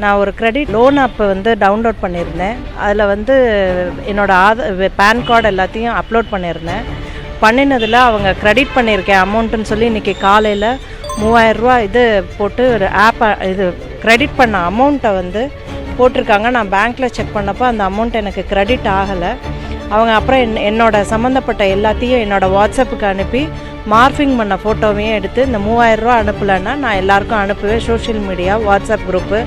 நான் ஒரு credit loan அப்போ வந்து டவுன்லோட் பண்ணியிருந்தேன். அதில் வந்து என்னோடய ஆத பேன் கார்டு எல்லாத்தையும் அப்லோட் பண்ணியிருந்தேன். பண்ணினதில் அவங்க கிரெடிட் பண்ணியிருக்கேன் அமௌண்ட்டுன்னு சொல்லி இன்றைக்கி காலையில் மூவாயிரரூவா இது போட்டு ஒரு ஆப்பை இது கிரெடிட் பண்ண அமௌண்ட்டை வந்து போட்டிருக்காங்க. நான் பேங்க்கில் செக் பண்ணப்போ அந்த அமௌண்ட் எனக்கு கிரெடிட் ஆகலை. அவங்க அப்புறம் என் என்னோடய சம்மந்தப்பட்ட எல்லாத்தையும் என்னோடய வாட்ஸ்அப்புக்கு அனுப்பி மார்ஃபிங் பண்ண ஃபோட்டோவையும் எடுத்து இந்த மூவாயிரரூவா அனுப்பலைன்னா நான் எல்லாருக்கும் அனுப்புவேன். சோஷியல் மீடியா வாட்ஸ்அப் குரூப்பு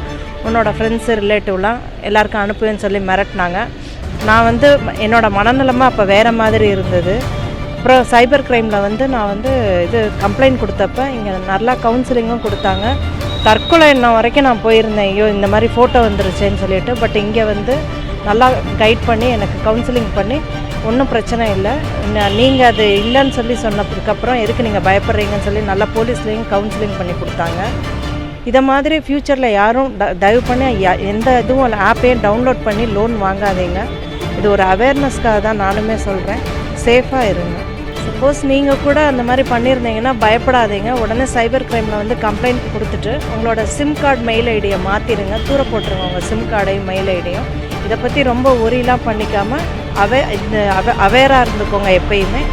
உன்னோட ஃப்ரெண்ட்ஸு ரிலேட்டிவ்லாம் எல்லாருக்கும் அனுப்புவேன்னு சொல்லி மிரட்டினாங்க. நான் வந்து என்னோட மனநிலைமை அப்போ வேறு மாதிரி இருந்தது. அப்புறம் சைபர் க்ரைமில் வந்து நான் வந்து இது கம்ப்ளைண்ட் கொடுத்தப்ப இங்கே நல்லா கவுன்சிலிங்கும் கொடுத்தாங்க. தற்கொலை எண்ணம் வரைக்கும் நான் போயிருந்தேன். ஐயோ இந்த மாதிரி ஃபோட்டோ வந்துருச்சேன்னு சொல்லிட்டு பட் இங்கே வந்து நல்லா கைட் பண்ணி எனக்கு கவுன்சிலிங் பண்ணி ஒன்றும் பிரச்சனை இல்லை. நீங்கள் அது இல்லைன்னு சொல்லி சொன்னதுக்கப்புறம் எதுக்கு நீங்கள் பயப்படுறீங்கன்னு சொல்லி நல்லா போலீஸ்லேயும் கவுன்சிலிங் பண்ணி கொடுத்தாங்க. இதை மாதிரி ஃப்யூச்சரில் யாரும் த தயவு பண்ணி எந்த இதுவும் ஆப்பையும் டவுன்லோட் பண்ணி லோன் வாங்காதீங்க. இது ஒரு அவேர்னஸ்க்காக தான் நானுமே சொல்கிறேன் சேஃபாக இருங்க. சப்போஸ் நீங்கள் கூட அந்த மாதிரி பண்ணியிருந்தீங்கன்னா பயப்படாதீங்க. உடனே சைபர் கிரைமில் வந்து கம்ப்ளைண்ட் கொடுத்துட்டு உங்களோட சிம் கார்டு மெயில் ஐடியை மாற்றிடுங்க தூர போட்டுருங்க உங்கள் சிம் கார்டையும் மெயில் ஐடியும் இதை பற்றி ரொம்ப ஒரிலாம் பண்ணிக்காமல் அவே இந்த அவ அவேராக இருந்துக்கோங்க எப்பயுமே.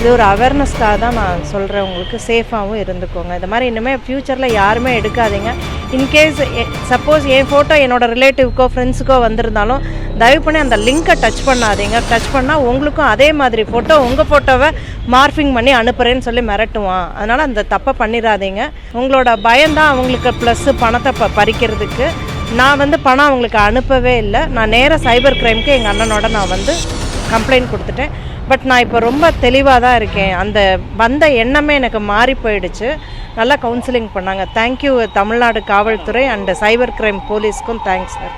இது ஒரு அவேர்னஸ்க்காக தான் நான் சொல்கிறேன் உங்களுக்கு சேஃபாகவும் இருந்துக்கோங்க. இந்த மாதிரி இனிமேல் ஃப்யூச்சரில் யாருமே எடுக்காதீங்க. இன்கேஸ் சப்போஸ் என் ஃபோட்டோ என்னோடய ரிலேட்டிவ்க்கோ ஃப்ரெண்ட்ஸுக்கோ வந்திருந்தாலும் தயவு பண்ணி அந்த லிங்க்கை டச் பண்ணாதீங்க. டச் பண்ணால் உங்களுக்கும் அதே மாதிரி ஃபோட்டோ உங்கள் ஃபோட்டோவை மார்ஃபிங் பண்ணி அனுப்புகிறேன்னு சொல்லி மிரட்டுவான். அதனால் அந்த தப்பை பண்ணிடாதீங்க. உங்களோட பயம்தான் அவங்களுக்கு ப்ளஸ்ஸு பணத்தை ப பறிக்கிறதுக்கு. நான் வந்து பணம் அவங்களுக்கு அனுப்பவே இல்லை. நான் நேராக சைபர் கிரைம்க்கு எங்கள் அண்ணனோட நான் வந்து கம்ப்ளைண்ட் கொடுத்துட்டேன். பட் நான் இப்போ ரொம்ப தெளிவாக தான் இருக்கேன். அந்த வந்த எண்ணமே எனக்கு மாறி போயிடுச்சு. நல்லா கவுன்சிலிங் பண்ணாங்க. தேங்க்யூ தமிழ்நாடு காவல்துறை அண்ட் சைபர் கிரைம் போலீஸ்க்கும் தேங்க்ஸ் சார்